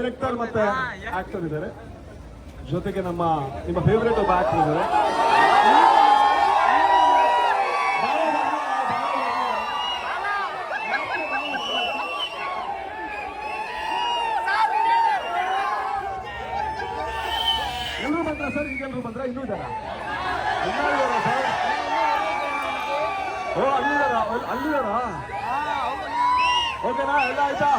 Director ಮತ್ತೆ actor ಇದ್ದಾರೆ. ಜೊತೆಗೆ ನಮ್ಮ, ನಿಮ್ಮ ಫೇವ್ರೇಟ್ ಒಬ್ಬ ಆಕ್ಟರ್ ಇದ್ದಾರೆ. ಎಲ್ಲರೂ ಬಂದ್ರ ಸರ್? ಈಗೆಲ್ಲರೂ ಬಂದ್ರ? ಇನ್ನೂ ಇದ್ದಾರ? ಓ ಅಲ್ಲಿದಾರ ಅಲ್ಲಿದಾರ ಓಕೆನಾ? ಎಲ್ಲ ಆಯ್ತಾ?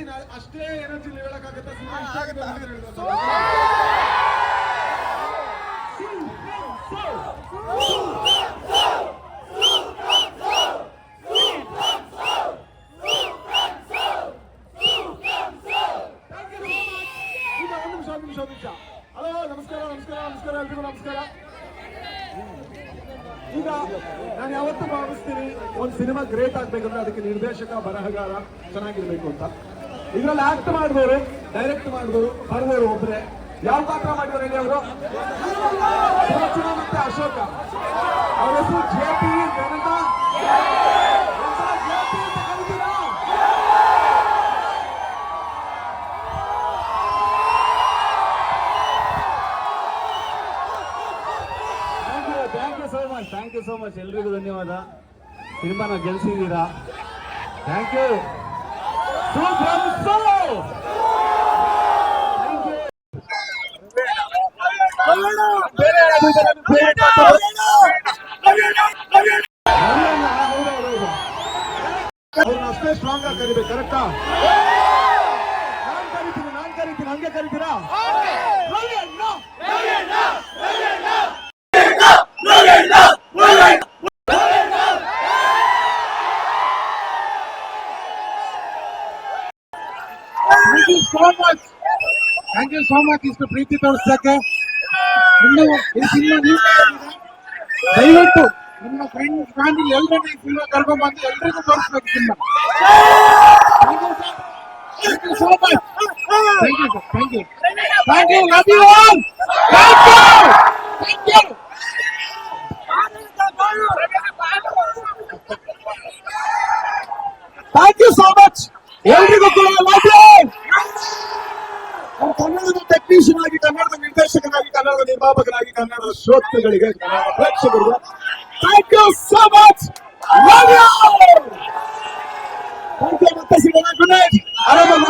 ಹೇಳ್ತೀನಿ ಅಷ್ಟೇ ಎನರ್ಜಿ ಹೇಳಕ್ಕಾಗತ್ತೆ ಹಲೋ ನಮಸ್ಕಾರ ನಮಸ್ಕಾರ ನಮಸ್ಕಾರ ಎಲ್ರಿಗೂ ನಮಸ್ಕಾರ ಈಗ ನಾನು ಯಾವತ್ತೂ ಭಾವಿಸ್ತೀನಿ ಒಂದು ಸಿನಿಮಾ ಗ್ರೇಟ್ ಆಗ್ಬೇಕಂದ್ರೆ ಅದಕ್ಕೆ ನಿರ್ದೇಶಕ ಬರಹಗಾರ ಚೆನ್ನಾಗಿರ್ಬೇಕು ಅಂತ. ಇದ್ರಲ್ಲಿ ಆಕ್ಟ್ ಮಾಡಿದವರು ಡೈರೆಕ್ಟ್ ಮಾಡಿದವರು ಬರೆದವರು ಒಬ್ರೆ. ಯಾವ ಪಾತ್ರ ಮಾಡಿದ್ರು ಹೇಳಿ ಅವರು? ಮತ್ತೆ ಅಶೋಕ. ಅವರು ಹೆಸರು J you so much thank you so much ಎಲ್ರಿಗೂ ಧನ್ಯವಾದ. ಸಿನಿಮಾನ ಗೆಲ್ಸಿದ್ದೀರಾ? ಥ್ಯಾಂಕ್ ಯು ಥ್ಯಾಂಕ್ ಯು ಅವ್ರನ್ನ ಅಷ್ಟೇ ಸ್ಟ್ರಾಂಗ್ ಆಗಿ ಕರಿಬೇಕು ಕರೆಕ್ಟಾ ನಾನ್ ಕರಿತೀನಿ ನಾನ್ ಕರಿತೀನಿ ಹಂಗೆ ಕರಿತೀರಾ ರವಿ ಅಣ್ಣ! Thank you so much thank you so much ಇಷ್ಟು ಪ್ರೀತಿ ತೋರಿಸಕ್ಕೆ ಇನ್ನು ಈ ಸಿನಿಮಾ ನೀವು ದಯವಿಟ್ಟು ನಿಮ್ಮ ಫ್ರೆಂಡ್ ಫ್ಯಾಮಿಲಿ ಎಲ್ಲರನ್ನ ಈ ಸಿನಿಮಾ ಕರ್ಕೊಂಡ್ ಬಂದು ಎಲ್ರಿಗೂ ತೋರಿಸ್ಬೇಕು cinema thank you so much thank you thank you thank you love you all thank you thank you thank you so much ಎಲ್ರಿಗೂ ಕೂಡ ಲವ್ ಯು ನಾನು ಕನ್ನಡದ ಟೆಕ್ನಿಷಿಯನ್ ಆಗಿ ಕನ್ನಡದ ನಿರ್ದೇಶಕನಾಗಿ, ಕನ್ನಡದ ನಿರ್ಮಾಪಕನಾಗಿ, ಕನ್ನಡದ ಶ್ರೋತೃಗಳಿಗೆ ಕನ್ನಡ ಪ್ರೇಕ್ಷಕರಿಗೆ ಥ್ಯಾಂಕ್ ಯು ಸೋ ಮಚ್ ಮತ್ತೆ ಸಿಗೋಣ. ಗುಡ್ ನೈಟ್ ಆರಾಮಾಗಿ